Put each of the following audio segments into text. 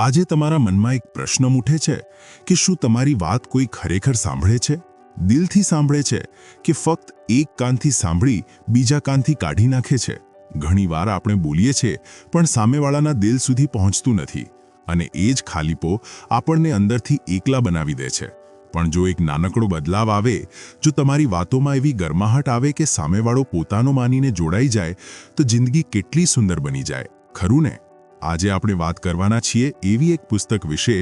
આજે તમારા મનમાં એક પ્રશ્ન ઉઠે છે કે શું તમારી વાત કોઈ ખરેખર સાંભળે છે? દિલથી સાંભળે છે કે ફક્ત એક કાનથી સાંભળી બીજા કાનથી કાઢી નાખે છે? ઘણીવાર આપણે બોલીએ છીએ, પણ સામેવાળાના દિલ સુધી પહોંચતું નથી અને એ જ ખાલીપો આપણને અંદરથી એકલા બનાવી દે છે. પણ જો એક નાનકડો બદલાવ આવે, જો તમારી વાતોમાં એવી ગરમાહટ આવે કે સામેવાળો પોતાનો માનીને જોડાઈ જાય, તો જિંદગી કેટલી સુંદર બની જાય, ખરું ને? આજે આપણે વાત કરવાના છીએ એવી એક પુસ્તક વિશે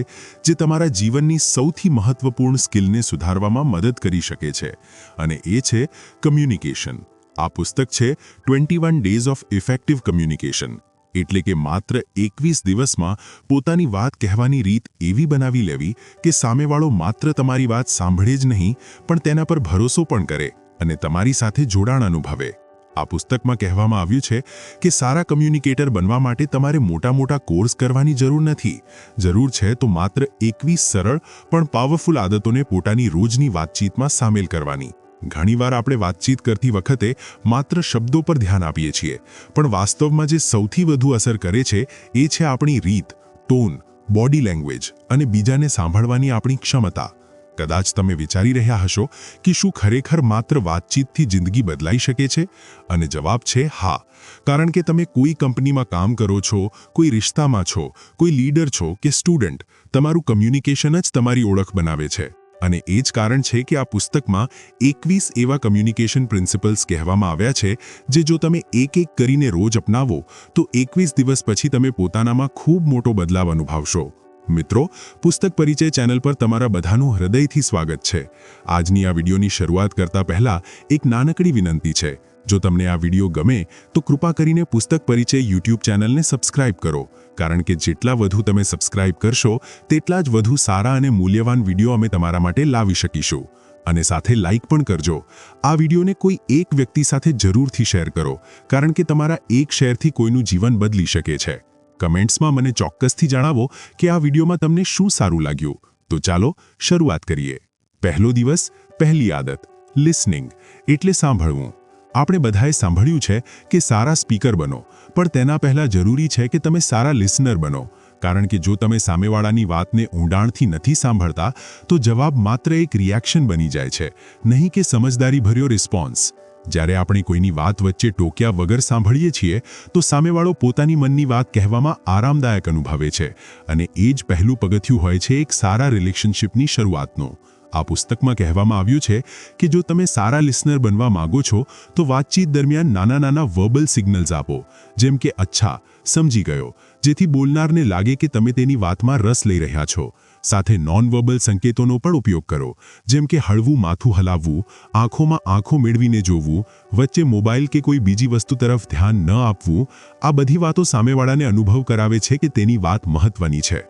જે તમારા જીવનની સૌથી મહત્વપૂર્ણ સ્કિલને સુધારવામાં મદદ કરી શકે છે અને એ છે કમ્યુનિકેશન. આ પુસ્તક છે twenty one days of effective communication. એટલે કે માત્ર એકવીસ દિવસમાં પોતાની વાત કહેવાની રીત એવી બનાવી લેવી કે સામેવાળો માત્ર તમારી વાત સાંભળે જ નહીં, પણ તેના પર ભરોસો પણ કરે અને તમારી સાથે જોડાણ અનુભવે. આ પુસ્તકમાં કહેવામાં આવ્યું છે કે સારા કમ્યુનિકેટર બનવા માટે તમારે મોટા મોટા કોર્સ કરવાની જરૂર નથી. જરૂર છે તો માત્ર એકવીસ સરળ પણ પાવરફુલ આદતોને પોતાની રોજની વાતચીતમાં સામેલ કરવાની. ઘણીવાર આપણે વાતચીત કરતી વખતે માત્ર શબ્દો પર ધ્યાન આપીએ છીએ, પણ વાસ્તવમાં જે સૌથી વધુ અસર કરે છે એ છે આપણી રીત, ટોન, બોડી લેંગ્વેજ અને બીજાને સાંભળવાની આપણી ક્ષમતા. કદાચ તમે વિચારી રહ્યા હશો કે શું ખરેખર માત્ર વાતચીતથી જિંદગી બદલાઈ શકે છે? અને જવાબ છે હા. કારણ કે તમે કોઈ કંપનીમાં કામ કરો છો, કોઈ રિશ્તામાં છો, કોઈ લીડર છો કે સ્ટુડન્ટ, તમારું કમ્યુનિકેશન જ તમારી ઓળખ બનાવે છે. અને એ જ કારણ છે કે આ પુસ્તકમાં એકવીસ એવા કમ્યુનિકેશન પ્રિન્સિપલ્સ કહેવામાં આવ્યા છે જે જો તમે એક એક કરીને રોજ અપનાવો, તો એકવીસ દિવસ પછી તમે પોતાનામાં ખૂબ મોટો બદલાવ અનુભવશો. મિત્રો, પુસ્તક પરિચય ચેનલ પર તમારા બધાનું હૃદયથી સ્વાગત છે. આજની આ વિડીયોની શરૂઆત કરતા પહેલા એક નાનકડી વિનંતી છે. જો તમને આ વીડિયો ગમે, તો કૃપા કરીને પુસ્તક પરિચય યુટ્યુબ ચેનલને સબસ્ક્રાઇબ કરો. કારણ કે જેટલા વધુ તમે સબસ્ક્રાઇબ કરશો, તેટલા જ વધુ સારા અને મૂલ્યવાન વીડિયો અમે તમારા માટે લાવી શકીશું. અને સાથે લાઇક પણ કરજો. આ વિડીયોને કોઈ એક વ્યક્તિ સાથે જરૂરથી શેર કરો, કારણ કે તમારા એક શેરથી કોઈનું જીવન બદલી શકે છે. કમેન્ટ્સમાં મને ચોક્કસથી જણાવો કે આ વિડીયોમાં તમને શું સારું લાગ્યું. તો ચાલો શરૂઆત કરીએ. પહેલો દિવસ, પહેલી આદત લિસનિંગ એટલે સાંભળવું. આપણે બધાએ સાંભળ્યું છે કે સારા સ્પીકર બનો, પણ તેના પહેલાં જરૂરી છે કે તમે સારા લિસનર બનો. કારણ કે જો તમે સામેવાળાની વાતને ઊંડાણથી નથી સાંભળતા, તો જવાબ માત્ર એક રિએક્શન બની જાય છે. નહીં કે સમજદારીભર્યો રિસ્પોન્સ. જ્યારે આપણે કોઈની વાત વચ્ચે ટોક્યા વગર સાંભળીએ છીએ, તો સામેવાળો પોતાની મનની વાત કહેવામાં આરામદાયક અનુભવે છે. અને એ જ પહેલું પગથિયું હોય છે એક સારા રિલેશનશિપની શરૂઆતનું. આ પુસ્તકમાં કહેવામાં આવ્યું છે કે જો તમે સારા લિસનર બનવા માંગો છો, તો વાતચીત દરમિયાન નાના નાના વર્બલ સિગ્નલ્સ આપો, જેમ કે અચ્છા, સમજી ગયો, જેથી બોલનારને લાગે કે તમે તેની વાતમાં રસ લઈ રહ્યા છો. સાથે નોન વર્બલ સંકેતોનો પણ ઉપયોગ કરો, જેમ કે હળવું માથું હલાવવું, આંખોમાં આંખો મેળવીને જોવું, વચ્ચે મોબાઈલ કે કોઈ બીજી વસ્તુ તરફ ધ્યાન ન આપવું, આ બધી વાતો સામેવાળાને અનુભવ કરાવે છે કે તેની વાત મહત્વની છે.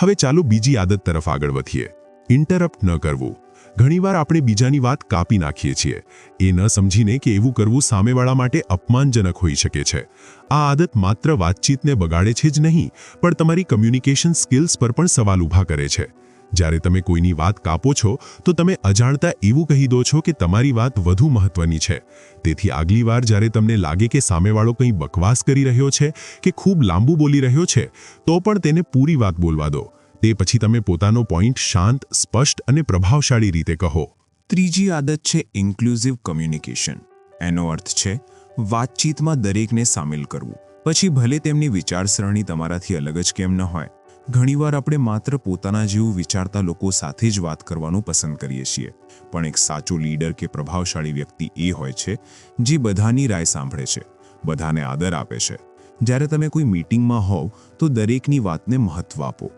હવે ચાલો બીજી આદત તરફ આગળ વધીએ. ઇન્ટરપ્ટ ન કરવું. ઘણીવાર આપણે બીજાની વાત કાપી નાખીએ છીએ. એ ન સમજીને કે એવું કરવું સામેવાળા માટે અપમાનજનક હોઈ શકે છે. આ આદત માત્ર વાતચીતને બગાડે છે જ નહીં, પણ તમારી કમ્યુનિકેશન સ્કિલ્સ પર પણ સવાલ ઊભા કરે છે. જ્યારે તમે કોઈની વાત કાપો છો, તો તમે અજાણતા એવું કહી દો છો કે તમારી વાત વધુ મહત્વની છે. તેથી આગલી વાર જ્યારે તમને લાગે કે સામેવાળો કંઈ બકવાસ કરી રહ્યો છે કે ખૂબ લાંબુ બોલી રહ્યો છે, તો પણ તેને પૂરી વાત બોલવા દો. તે પછી તમે પોતાનો પોઈન્ટ શાંત, સ્પષ્ટ અને પ્રભાવશાળી રીતે કહો. ત્રીજી આદત છે ઇન્ક્લુઝિવ કમ્યુનિકેશન એનો અર્થ છે વાતચીતમાં દરેકને સામેલ કરવું. પછી ભલે તેમની વિચારસરણી તમારાથી અલગ જ કેમ ન હોય, ઘણીવાર આપણે માત્ર પોતાના જેવું વિચારતા લોકો સાથે જ વાત કરવાનું પસંદ કરીએ છીએ. પણ એક સાચો લીડર કે પ્રભાવશાળી વ્યક્તિ એ હોય છે, જે બધાની રાય સાંભળે છે, બધાને આદર આપે છે. જ્યારે તમે કોઈ મીટિંગમાં હોવ, તો દરેકની વાતને મહત્વ આપો.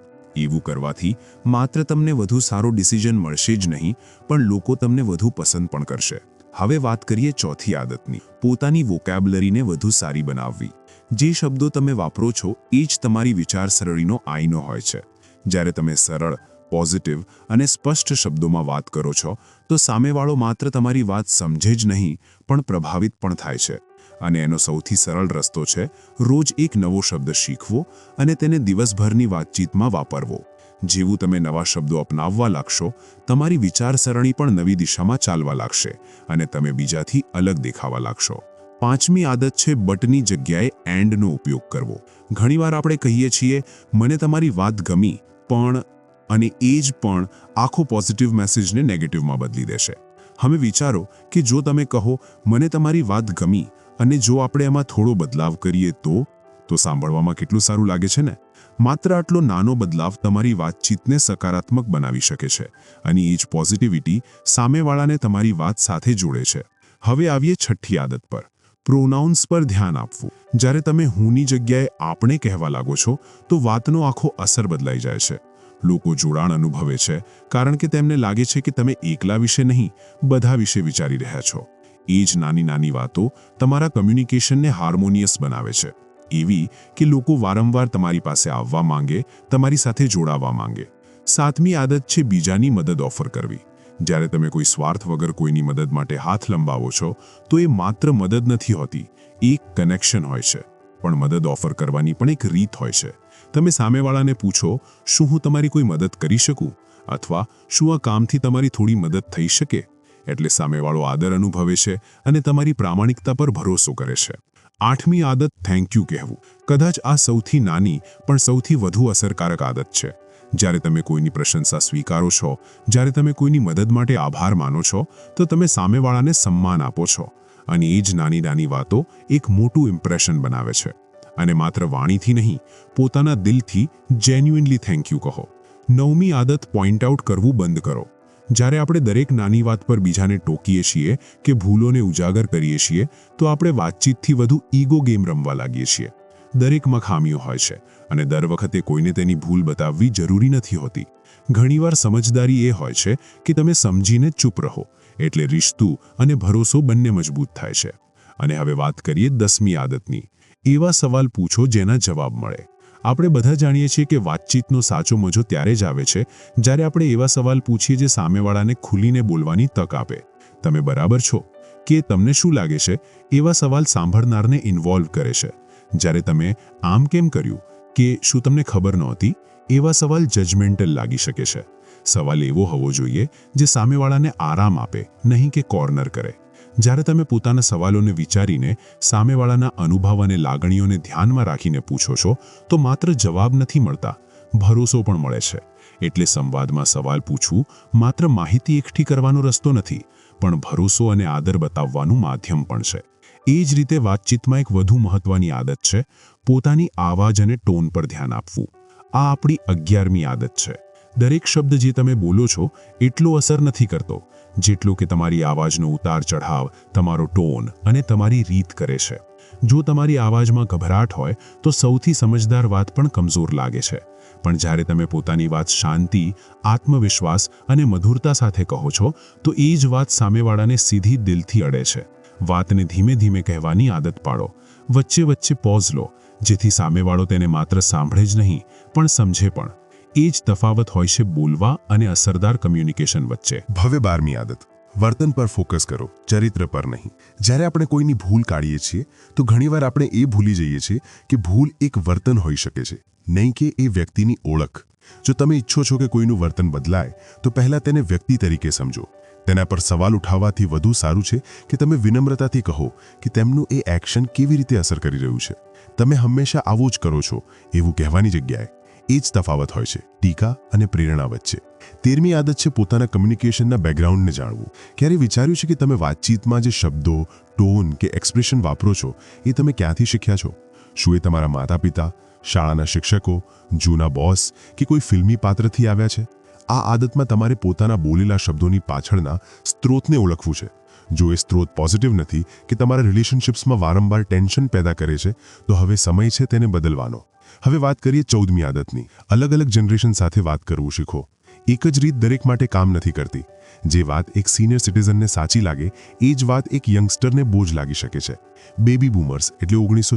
એવું કરવાથી માત્ર તમને વધુ સારો ડિસિઝન મળશે જ નહીં, પણ લોકો તમને વધુ પસંદ પણ કરશે. હવે વાત કરીએ ચોથી આદતની. પોતાની વોકેબ્લરીને વધુ સારી બનાવવી. જે શબ્દો તમે વાપરો છો, એ જ તમારી વિચારસરણીનો આઈનો હોય છે. જ્યારે તમે સરળ પોઝિટિવ અને સ્પષ્ટ શબ્દોમાં વાત કરો છો, તો સામેવાળો માત્ર તમારી વાત સમજે જ નહીં, પણ પ્રભાવિત પણ થાય છે. અને એનો સૌથી સરળ રસ્તો છે રોજ એક નવો શબ્દ શીખવો અને તેને દિવસભરની વાતચીતમાં વાપરવો. જેવું તમે નવા શબ્દો અપનાવવા લાગશો, તમારી વિચારસરણી પણ નવી દિશામાં ચાલવા લાગશે અને તમે બીજાથી અલગ દેખાવા લાગશો. પાંચમી આદત છે બટની જગ્યાએ એન્ડનો ઉપયોગ કરવો. ઘણીવાર આપણે કહીએ છીએ, મને તમારી વાત ગમી, પણ અને એ જ પણ આખો પોઝિટિવ મેસેજને નેગેટિવમાં બદલી દેશે. હવે વિચારો કે જો તમે કહો, મને તમારી વાત ગમી અને જો આપણે એમાં થોડો બદલાવ કરીએ તો તો સાંભળવામાં કેટલું સારું લાગે છે ને? માત્ર આટલો નાનો બદલાવ તમારી વાતચીતને સકારાત્મક બનાવી શકે છે અને એ જ પોઝિટિવિટી સામેવાળાને તમારી વાત સાથે જોડે છે. હવે આવીએ છઠ્ઠી આદત પર. પ્રોનાઉન્સ પર ધ્યાન આપવું. જ્યારે તમે હુંની જગ્યાએ આપણે કહેવા લાગો છો તો વાતનો આખો અસર બદલાઈ જાય છે. લોકો જોડાણ અનુભવે છે, કારણ કે તેમને લાગે છે કે તમે એકલા વિશે નહીં, બધા વિશે વિચારી રહ્યા છો. એ જ નાની નાની વાતો તમારા કમ્યુનિકેશનને હાર્મોનિયસ બનાવે છે. એવી કે લોકો વારંવાર તમારી પાસે આવવા માંગે, તમારી સાથે જોડાવા માંગે. સાતમી આદત છે બીજાની મદદ ઓફર કરવી. જ્યારે તમે કોઈ સ્વાર્થ વગર કોઈની મદદ માટે હાથ લંબાવો છો, તો એ માત્ર મદદ નથી હોતી, એક કનેક્શન હોય છે. પણ મદદ ઓફર કરવાની પણ એક રીત હોય છે. તમે સામેવાળાને પૂછો, શું હું તમારી કોઈ મદદ કરી શકું? અથવા શું આ કામથી તમારી થોડી મદદ થઈ શકે? એટલે સામેવાળો આદર અનુભવે છે અને તમારી પ્રામાણિકતા પર ભરોસો કરે છે. આઠમી આદત થેન્ક યુ કહેવું. કદાચ આ સૌથી નાની, પણ સૌથી વધુ અસરકારક આદત છે. જ્યારે તમે કોઈની પ્રશંસા સ્વીકારો છો, જ્યારે તમે કોઈની મદદ માટે આભાર માનો છો, તો તમે સામેવાળાને સન્માન આપો છો. અને એ જ નાની નાની વાતો એક મોટું ઇમ્પ્રેશન બનાવે છે. અને માત્ર વાણીથી નહીં, પોતાના દિલથી જેન્યુઇનલી થેન્ક યુ કહો. નવમી આદત પોઈન્ટ આઉટ કરવું બંધ કરો. જ્યારે આપણે દરેક નાની વાત પર બીજાને ટોકીએ છીએ કે ભૂલોને ઉજાગર કરીએ છીએ, તો આપણે વાતચીતથી વધુ ઈગો ગેમ રમવા લાગીએ છીએ. દરેકમાં ખામીઓ હોય છે, અને દર વખતે કોઈને તેની ભૂલ બતાવવી જરૂરી નથી હોતી. ઘણીવાર સમજદારી એ હોય છે કે તમે સમજીને ચૂપ રહો, એટલે રિશ્તું અને ભરોસો બંને મજબૂત થાય છે. અને હવે વાત કરીએ દસમી આદતની. એવા સવાલ પૂછો જેના જવાબ મળે. આપણે બધા જાણીએ છીએ કે વાતચીતનો સાચો મજો ત્યારે જ આવે છે જ્યારે આપણે એવા સવાલ પૂછીએ જે સામેવાળાને ખુલીને બોલવાની તક આપે. તમે બરાબર છો કે તમને શું લાગે છે? એવા સવાલ સાંભળનારને ઇન્વોલ્વ કરે છે. જ્યારે તમે આમ કેમ કર્યું? કે શું તમને ખબર નહોતી? એવા સવાલ જજમેન્ટલ લાગી શકે છે. સવાલ એવો હોવો જોઈએ જે સામેવાળાને આરામ આપે, નહીં કે કોર્નર કરે. જ્યારે તમે પોતાના સવાલોને વિચારીને સામેવાળાના અનુભવ અને લાગણીઓને ધ્યાનમાં રાખીને પૂછો છો, તો માત્ર જવાબ નથી મળતા. ભરોસો પણ મળે છે. એટલે સંવાદમાં સવાલ પૂછવું માત્ર માહિતી એકઠી કરવાનો રસ્તો નથી, પણ ભરોસો અને આદર બતાવવાનું માધ્યમ પણ છે. એ જ રીતે વાતચીતમાં એક વધુ મહત્વની આદત છે, પોતાની આવાજ અને ટોન પર ધ્યાન આપવું. આ આપણી અગિયારમી આદત છે. દરેક શબ્દ જે તમે બોલો છો, એટલો અસર નથી કરતો. જેટલો કે તમારી આવાજનો ઉતાર ચઢાવ, તમારો ટોન અને તમારી રીત કરે છે. જો તમારી આવાજમાં ગભરાટ હોય, તો સૌથી સમજદાર વાત પણ કમજોર લાગે છે. પણ જ્યારે તમે પોતાની વાત શાંતિ, આત્મવિશ્વાસ અને મધુરતા સાથે કહો છો, તો એ જ વાત સામેવાળાને સીધી દિલથી અડે છે. વાતને ધીમે ધીમે કહેવાની આદત પાડો. વચ્ચે વચ્ચે પોઝ લો, જેથી સામેવાળો તેને માત્ર સાંભળે જ નહીં, પણ સમજે પણ. એ જ તફાવત હોય છે બોલવા અને અસરદાર કમ્યુનિકેશન વચ્ચે. ભવ્ય બારમી આદત. વર્તન પર ફોકસ કરો, ચરિત્ર પર નહીં. જ્યારે આપણે કોઈની ભૂલ કાઢીએ છીએ, તો ઘણીવાર આપણે એ ભૂલી જઈએ છીએ કે ભૂલ એક વર્તન હોઈ શકે છે, નહીં કે એ વ્યક્તિની ઓળખ. જો તમે ઈચ્છો છો કે કોઈનું વર્તન બદલાય, તો પહેલા તેને વ્યક્તિ તરીકે સમજો. તેના પર સવાલ ઉઠાવવાથી વધુ સારું છે કે તમે વિનમ્રતાથી કહો કે તેમનું એ એક્શન કેવી રીતે અસર કરી રહ્યું છે. તમે હંમેશા આવું જ કરો છો, એવું કહેવાની જગ્યાએ. એ જ તફાવત હોય છે. ટીકા અને પ્રેરણા વચ્ચે તેરમી આદત છે પોતાના કમ્યુનિકેશનના બેકગ્રાઉન્ડને જાણવું. ક્યારે વિચાર્યું છે કે તમે વાતચીતમાં જે શબ્દો ટોન કે એક્સપ્રેશન વાપરો છો, એ તમે ક્યાંથી શીખ્યા છો? શું એ તમારા માતા પિતા શાળાના શિક્ષકો, જૂના બોસ કે કોઈ ફિલ્મી પાત્રથી આવ્યા છે? આ આદતમાં તમારે પોતાના બોલેલા શબ્દોની પાછળના સ્ત્રોતને ઓળખવું છે. જો એ સ્ત્રોત પોઝિટિવ નથી કે તમારા રિલેશનશિપ્સમાં વારંવાર ટેન્શન પેદા કરે છે, તો હવે સમય છે તેને બદલવાનો. હવે વાત કરીએ ચૌદમી આદતની. અલગ અલગ જનરેશન સાથે વાત કરવું શીખો. એક જ રીત દરેક માટે કામ નથી કરતી. જે વાત એક સિનિયર સિટીઝનને સાચી લાગે, એ જ વાત એક યંગસ્ટરને બોજ લાગી શકે છે. બેબી બૂમર્સ એટલે ઓગણીસો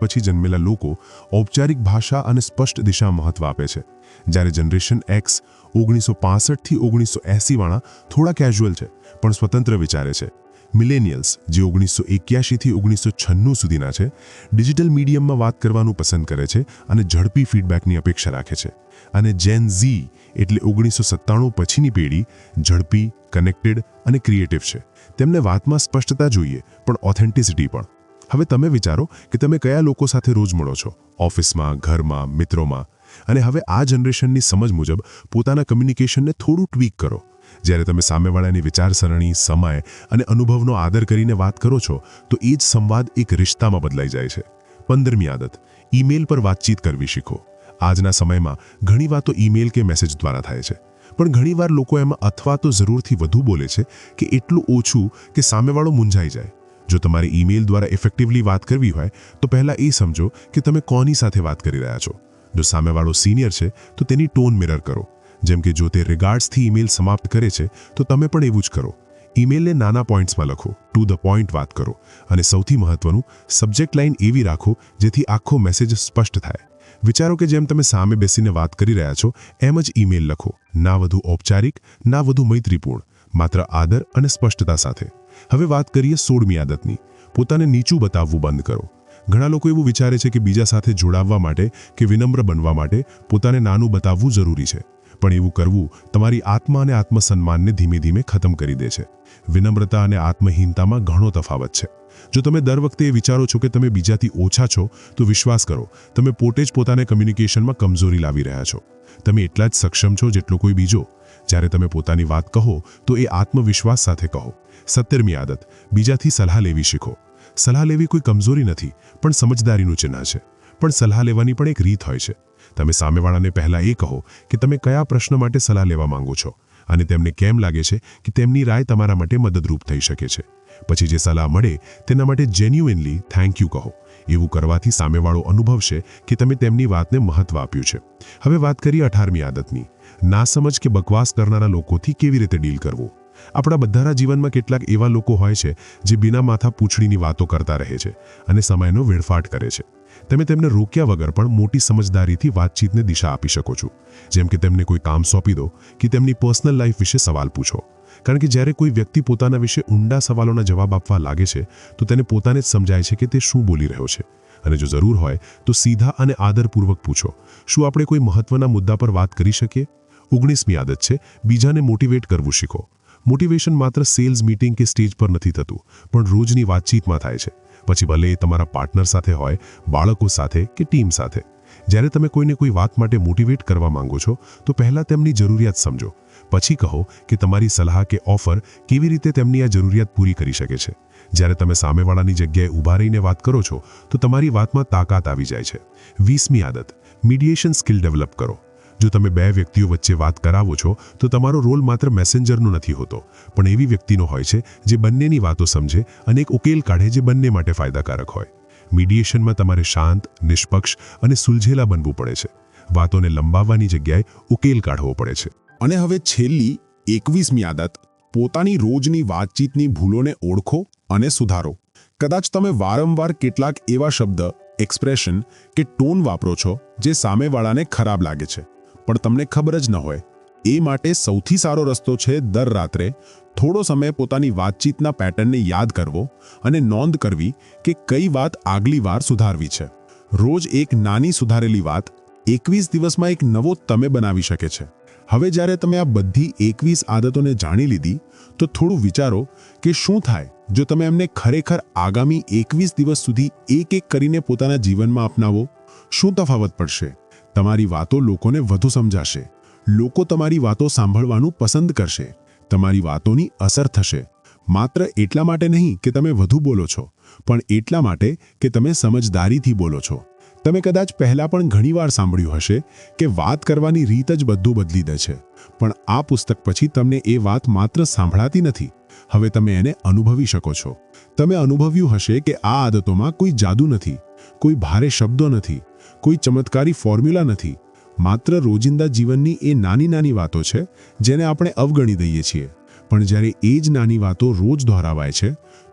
પછી જન્મેલા લોકો ઔપચારિક ભાષા અને સ્પષ્ટ દિશા મહત્વ આપે છે. જ્યારે જનરેશન એક્સ ઓગણીસો પાસઠથી ઓગણીસો એંસીવાળા થોડા કેઝ્યુઅલ છે, પણ સ્વતંત્ર વિચારે છે. મિલેનિયલ્સ જે ઓગણીસો એક્યાસીથી ઓગણીસો છન્નું સુધીના છે, ડિજિટલ મીડિયમમાં વાત કરવાનું પસંદ કરે છે અને ઝડપી ફીડબેકની અપેક્ષા રાખે છે. અને જેન ઝી એટલે ઓગણીસો સત્તાણું પછીની પેઢી, ઝડપી કનેક્ટેડ અને ક્રિએટિવ છે. તેમને વાતમાં સ્પષ્ટતા જોઈએ, પણ ઓથેન્ટિસિટી પણ. હવે તમે વિચારો કે તમે કયા લોકો સાથે રોજ મળો છો? ઓફિસમાં, ઘરમાં, મિત્રોમાં? અને હવે આ જનરેશનની સમજ મુજબ પોતાના કમ્યુનિકેશનને થોડું ટ્વીક કરો. જ્યારે તમે સામેવાળાની વિચારસરણી, સમય અને અનુભવનો આદર કરીને વાત કરો છો, તો એ જ સંવાદ એક રિશ્તામાં બદલાઈ જાય છે. પંદરમી આદત. ઈમેલ પર વાતચીત કરવી શીખો. આજના સમયમાં ઘણી વાતો ઈમેલ કે મેસેજ દ્વારા થાય છે. પણ ઘણીવાર લોકો એમાં અથવા તો જરૂરથી વધુ બોલે છે કે એટલું ઓછું કે સામેવાળો મૂંઝાઈ જાય. જો તમારે ઈમેલ દ્વારા ઇફેક્ટિવલી વાત કરવી હોય, તો પહેલાં એ સમજો કે તમે કોની સાથે વાત કરી રહ્યા છો. જો સામેવાળો સિનિયર છે, તો તેની ટોન મિરર કરો. જેમ કે જો તે રિગાર્ડ્સથી ઈમેલ સમાપ્ત કરે છે, તો તમે પણ એવું જ કરો. ઈમેલને નાના પોઈન્ટ્સમાં લખો. ટુ ધ પોઈન્ટ વાત કરો. અને સૌથી મહત્વનું સબ્જેક્ટ લાઇન એવી રાખો, જેથી આખો મેસેજ સ્પષ્ટ થાય. વિચારો કે જેમ તમે સામે બેસીને વાત કરી રહ્યા છો, એમ જ ઈમેલ લખો. ના વધુ ઔપચારિક, ના વધુ મૈત્રીપૂર્ણ. માત્ર આદર અને સ્પષ્ટતા સાથે. હવે વાત કરીએ સોળમી આદતની. પોતાને નીચું બતાવવું બંધ કરો. ઘણા લોકો એવું વિચારે છે કે બીજા સાથે જોડાવવા માટે કે વિનમ્ર બનવા માટે પોતાને નાનું બતાવવું જરૂરી છે. પણ એવું કરવું તમારી આત્મા અને આત્મસન્માનને ધીમે ધીમે ખતમ કરી દે છે. વિનમ્રતા અને આત્મહીનતામાં ઘણો તફાવત છે. જો તમે દર વખતે એ વિચારો છો કે તમે બીજાથી ઓછા છો, તો વિશ્વાસ કરો, તમે પોતે જ પોતાને કમ્યુનિકેશનમાં કમજોરી લાવી રહ્યા છો. તમે એટલા જ સક્ષમ છો જેટલો કોઈ બીજો. જ્યારે તમે પોતાની વાત કહો, તો એ આત્મવિશ્વાસ સાથે કહો. સત્તરમી આદત, બીજાથી સલાહ લેવી શીખો. સલાહ લેવી કોઈ કમજોરી નથી, પણ સમજદારીનું ચિહ્ન છે. પણ સલાહ લેવાની પણ એક રીત હોય છે. તમે સામેવાળાને પહેલાં એ કહો કે તમે કયા પ્રશ્ન માટે સલાહ લેવા માંગો છો અને તેમને કેમ લાગે છે કે તેમની રાય તમારા માટે મદદરૂપ થઈ શકે છે. પછી જે સલાહ મળે તેના માટે જેન્યુઇનલી થેન્ક યુ કહો. એવું કરવાથી સામેવાળો અનુભવશે કે તમે તેમની વાતને મહત્વ આપ્યું છે. હવે વાત કરીએ અઢારમી આદતની. નાસમજ કે બકવાસ કરનારા લોકોથી કેવી રીતે ડીલ કરવું? આપણા બધાના જીવનમાં કેટલાક એવા લોકો હોય છે જે બિના માથા પૂછડીની વાતો કરતા રહે છે અને સમયનો વેડફાટ કરે છે. તમે તેમને રોક્યા વગર પણ મોટી સમજદારીથી વાતચીતને દિશા આપી શકો છો. જેમ કે તેમને કોઈ કામ સોંપી દો કે તેમની પર્સનલ લાઈફ વિશે સવાલ પૂછો. કારણ કે જ્યારે કોઈ વ્યક્તિ પોતાના વિશે ઊંડા સવાલોના જવાબ આપવા લાગે છે, તો તેને પોતાને જ સમજાય છે કે તે શું બોલી રહ્યો છે. અને જો જરૂર હોય, તો સીધા અને આદરપૂર્વક પૂછો, શું આપણે કોઈ મહત્વના મુદ્દા પર વાત કરી શકીએ? ઓગણીસમી આદત છે, બીજાને મોટિવેટ કરવું શીખો. મોટિવેશન માત્ર સેલ્સ મીટિંગ કે સ્ટેજ પર નથી થતું, પણ રોજની વાતચીતમાં થાય છે. પછી ભલે એ તમારા પાર્ટનર સાથે હોય, બાળકો સાથે કે ટીમ સાથે. જ્યારે તમે કોઈને કોઈ વાત માટે મોટિવેટ કરવા માંગો છો, તો પહેલાં તેમની જરૂરિયાત સમજો. પછી કહો કે તમારી સલાહ કે ઓફર કેવી રીતે તેમની આ જરૂરિયાત પૂરી કરી શકે છે. જ્યારે તમે સામેવાળાની જગ્યાએ ઊભા રહીને વાત કરો છો, તો તમારી વાતમાં તાકાત આવી જાય છે. વીસમી આદત મીડિયેશન સ્કિલ ડેવલપ કરો. જો તમે બે વ્યક્તિઓ વચ્ચે વાત કરાવો છો, તો તમારો રોલ માત્ર મેસેન્જરનો નથી હોતો, પણ એવી વ્યક્તિનો હોય છે જે બંનેની વાતો સમજે અને એક ઉકેલ કાઢે જે બંને માટે ફાયદાકારક હોય. મીડિયેશનમાં તમારે શાંત, નિષ્પક્ષ અને સુલઝેલા બનવું પડે છે. વાતોને લંબાવવાની જગ્યાએ ઉકેલ કાઢવો પડે છે. અને હવે છેલ્લી, એકવીસમી આદત, પોતાની રોજની વાતચીતની ભૂલોને ઓળખો અને સુધારો. કદાચ તમે વારંવાર કેટલાક એવા શબ્દ, એક્સપ્રેશન કે ટોન વાપરો છો જે સામેવાળાને ખરાબ લાગે છે. પણ તમને ખબર જ ન હોય. એ માટે સૌથી સારો રસ્તો છે દર રાત્રે થોડો સમય પોતાની વાતચીતના પેટર્નને યાદ કરવો અને નોંધ કરવી કે કઈ વાત આગલી વાર સુધારવી છે. રોજ એક નાની સુધારેલી વાત એકવીસ દિવસમાં એક નવો તમે બનાવી શકે છે. હવે જ્યારે તમે આ બધી એકવીસ આદતોને જાણી લીધી, તો થોડું વિચારો કે શું થાય જો તમે એમને ખરેખર આગામી એકવીસ દિવસ સુધી એક એક કરીને પોતાના જીવનમાં અપનાવો? શું તફાવત પડશે? તમારી વાતો લોકોને વધુ સમજાશે. લોકો તમારી વાતો સાંભળવાનું પસંદ કરશે. તમારી વાતોની અસર થશે. માત્ર એટલા માટે નહીં કે તમે વધુ બોલો છો, પણ એટલા માટે કે તમે સમજદારીથી બોલો છો. તમે કદાચ પહેલાં પણ ઘણીવાર સાંભળ્યું હશે કે વાત કરવાની રીત જ બધું બદલી દે છે, પણ આ પુસ્તક પછી તમને એ વાત માત્ર સાંભળાતી નથી. હવે તમે એને અનુભવી શકો છો. તમે અનુભવ્યું હશે કે આ આદતોમાં કોઈ જાદુ નથી, કોઈ ભારે શબ્દો નથી કોઈ ચમત્કારી ફોર્મ્યુલા નથી. માત્ર રોજિંદા જીવનની એ નાની નાની વાતો છે, જેને આપણે અવગણી દઈએ છીએ. પણ જ્યારે એ જ નાની વાતો રોજ દોહરાવાય છે,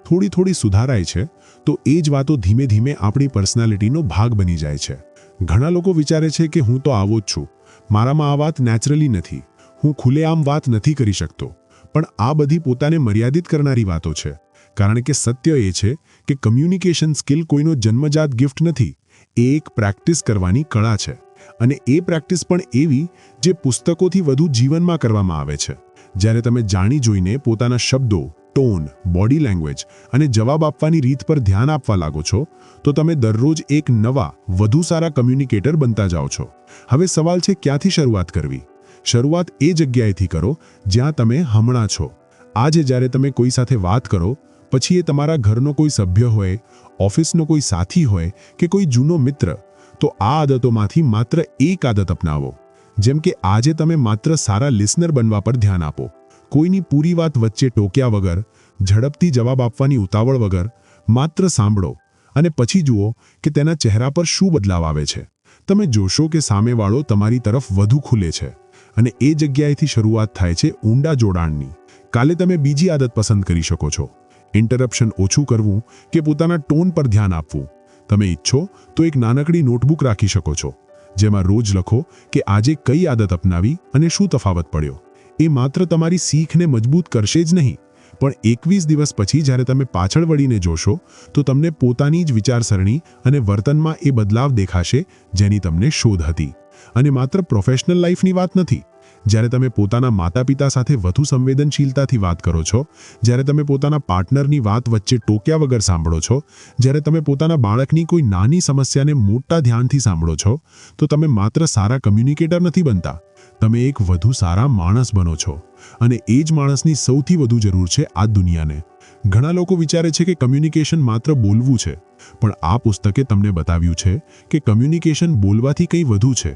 થોડી થોડી સુધારાય છે, તો એ જ વાતો ધીમે ધીમે આપણી પર્સનાલિટીનો ભાગ બની જાય છે. ઘણા લોકો વિચારે છે કે હું તો આવો જ છું. મારામાં આ વાત નેચરલી નથી. હું ખુલ્લેઆમ વાત નથી કરી શકતો. પણ આ બધી પોતાને મર્યાદિત કરનારી વાતો છે. કારણ કે સત્ય એ છે કે કમ્યુનિકેશન સ્કિલ કોઈનો જન્મજાત ગિફ્ટ નથી. એ એક પ્રેક્ટિસ કરવાની કળા છે અને એ પ્રેક્ટિસ પણ એવી જે પુસ્તકોથી વધુ જીવનમાં કરવામાં આવે છે. જ્યારે તમે જાણી જોઈને પોતાના શબ્દો, ટોન, બોડી લેંગ્વેજ અને જવાબ આપવાની રીત પર ધ્યાન આપવા લાગો છો, તો તમે દરરોજ એક નવા, વધુ સારા કમ્યુનિકેટર બનતા જાઓ છો. હવે સવાલ છે, ક્યાંથી શરૂઆત કરવી? શરૂઆત એ જગ્યાએથી કરો જ્યાં તમે હમણાં છો. આજે જ્યારે તમે કોઈ સાથે વાત કરો પછી એ તમારા ઘરનો કોઈ સભ્ય હોય, ઓફિસનો કોઈ સાથી હોય કે કોઈ જૂનો મિત્ર, તો આ આદતોમાંથી માત્ર એક આદત અપનાવો. જેમ કે આજે તમે માત્ર સારા લિસનર બનવા પર ધ્યાન આપો. કોઈની પૂરી વાત વચ્ચે ટોક્યા વગર, ઝડપથી જવાબ આપવાની ઉતાવળ વગર માત્ર સાંભળો અને પછી જુઓ કે તેના ચહેરા પર શું બદલાવ આવે છે. તમે જોશો કે સામેવાળો તમારી તરફ વધુ ખુલે છે અને એ જગ્યાએથી શરૂઆત થાય છે ઊંડા જોડાણની. કાલે તમે બીજી આદત પસંદ કરી શકો છો. ઇન્ટરપ્શન ઓછું કરવું કે પોતાના ટોન પર ધ્યાન આપવું? તમે ઈચ્છો તો એક નાનકડી નોટબુક રાખી શકો છો, જેમાં રોજ લખો કે આજે કઈ આદત અપનાવી અને શું તફાવત પડ્યો. એ માત્ર તમારી શીખને મજબૂત કરશે જ નહીં, પણ એકવીસ દિવસ પછી જ્યારે તમે પાછળ વળીને જોશો, તો તમને પોતાની જ વિચારસરણી અને વર્તનમાં એ બદલાવ દેખાશે જેની તમને શોધ હતી. અને માત્ર પ્રોફેશનલ લાઈફની વાત નથી જ્યારે તમે પોતાના માતા પિતા સાથે વધુ સંવેદનશીલતાથી વાત કરો છો, જ્યારે તમે પોતાના પાર્ટનરની વાત વચ્ચે ટોક્યા વગર સાંભળો છો, જ્યારે તમે પોતાના બાળકની કોઈ નાની સમસ્યાને મોટા ધ્યાનથી સાંભળો છો, તો તમે માત્ર સારા કમ્યુનિકેટર નથી બનતા. તમે એક વધુ સારા માણસ બનો છો અને એ જ માણસની સૌથી વધુ જરૂર છે આ દુનિયાને. ઘણા લોકો વિચારે છે કે કમ્યુનિકેશન માત્ર બોલવું છે, પણ આ પુસ્તકે તમને બતાવ્યું છે કે કમ્યુનિકેશન બોલવાથી કંઈ વધુ છે.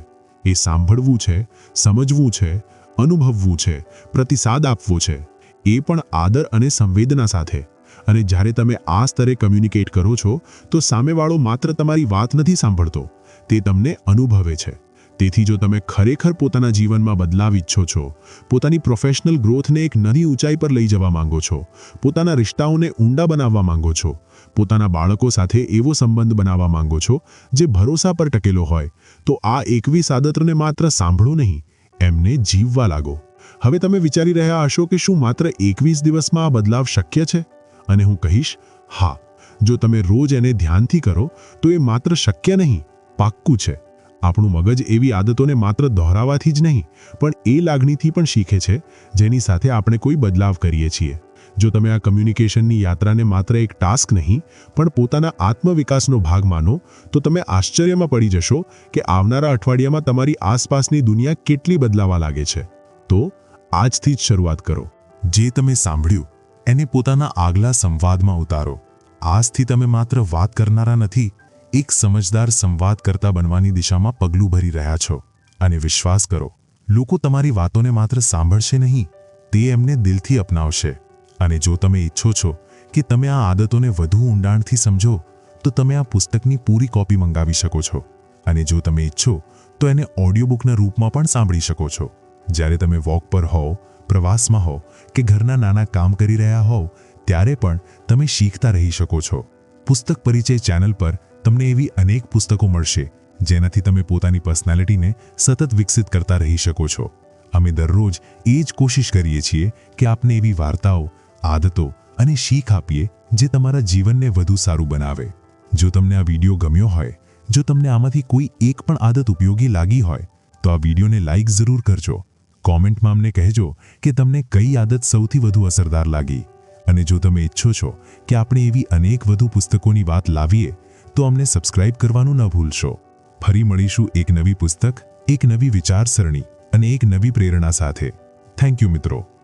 એ સાંભળવું છે, સમજવું છે, અનુભવવું છે, પ્રતિસાદ આપવો છે. એ પણ આદર અને સંવેદના સાથે. અને જ્યારે તમે આ સ્તરે કમ્યુનિકેટ કરો છો, તો સામેવાળો માત્ર તમારી વાત નથી સાંભળતો. તે તમને અનુભવે છે. તેથી જો તમે ખરેખર પોતાના જીવનમાં બદલાવ ઈચ્છો છો, પોતાની પ્રોફેશનલ ગ્રોથને એક નવી ઊંચાઈ પર લઈ જવા માંગો છો, પોતાના રિશ્તાઓને ઊંડા બનાવવા માંગો છો, પોતાના બાળકો સાથે એવો સંબંધ બનાવવા માંગો છો, જે ભરોસા પર ટકેલો હોય તો આ એકવીસ આદતને માત્ર સાંભળો નહીં, એમને જીવવા લાગો. હવે તમે વિચારી રહ્યા હશો કે શું માત્ર એકવીસ દિવસમાં આ બદલાવ શક્ય છે? અને હું કહીશ, હા, જો તમે રોજ એને ધ્યાનથી કરો, તો એ માત્ર શક્ય નહીં, પાક્કું છે. આપણું મગજ એવી આદતોને માત્ર દોહરાવાથી જ નહીં, પણ એ લાગણીથી પણ શીખે છે, જેની સાથે આપણે કોઈ બદલાવ કરીએ છીએ. જો તમે આ કમ્યુનિકેશનની યાત્રાને માત્ર એક ટાસ્ક નહીં, પણ પોતાના આત્મવિકાસનો ભાગ માનો, તો તમે આશ્ચર્યમાં પડી જશો કે આવનારા અઠવાડિયામાં તમારી આસપાસની દુનિયા કેટલી બદલાવા લાગે છે. તો, આજથી જ શરૂઆત કરો. જે તમે સાંભળ્યું, એને પોતાના આગલા સંવાદમાં ઉતારો. આજથી તમે માત્ર વાત કરનારા નથી, એક સમજદાર સંવાદ કરતા બનવાની દિશામાં પગલું ભરી રહ્યા છો. અને વિશ્વાસ કરો, લોકો તમારી વાતોને માત્ર સાંભળશે નહીં, તે એમને દિલથી અપનાવશે. અને જો તમે ઈચ્છો છો કે તમે આ આદતોને વધુ ઊંડાણથી સમજો, તો તમે આ પુસ્તકની પૂરી કોપી મંગાવી શકો છો. અને જો તમે ઈચ્છો, તો એને ઓડિયો બુકના રૂપમાં પણ સાંભળી શકો છો. જ્યારે તમે વોક પર હોવ, પ્રવાસમાં હો કે ઘરના નાના કામ કરી રહ્યા હોવ, ત્યારે પણ તમે શીખતા રહી શકો છો. પુસ્તક પરિચય ચેનલ પર તમને એવી અનેક પુસ્તકો મળશે, જેનાથી તમે પોતાની પર્સનાલિટીને સતત વિકસિત કરતા રહી શકો છો. અમે દરરોજ એ જ કોશિશ કરીએ છીએ કે આપને એવી વાર્તાઓ આદતો અને શીખ આપીએ જે તમારા જીવનને વધુ સારું બનાવે. જો તમને આ વીડિયો ગમ્યો હોય, જો તમને આમાંથી કોઈ એક પણ આદત ઉપયોગી લાગી હોય, તો આ વિડીયોને લાઈક જરૂર કરજો. કોમેન્ટમાં અમને કહેજો કે તમને કઈ આદત સૌથી વધુ અસરદાર લાગી. અને જો તમે ઈચ્છો છો કે આપણે એવી અનેક વધુ પુસ્તકોની વાત લાવીએ, તો અમને સબસ્ક્રાઇબ કરવાનું ન ભૂલશો. ફરી મળીશું એક નવી પુસ્તક, એક નવી વિચારસરણી અને એક નવી પ્રેરણા સાથે. થેન્ક યુ મિત્રો.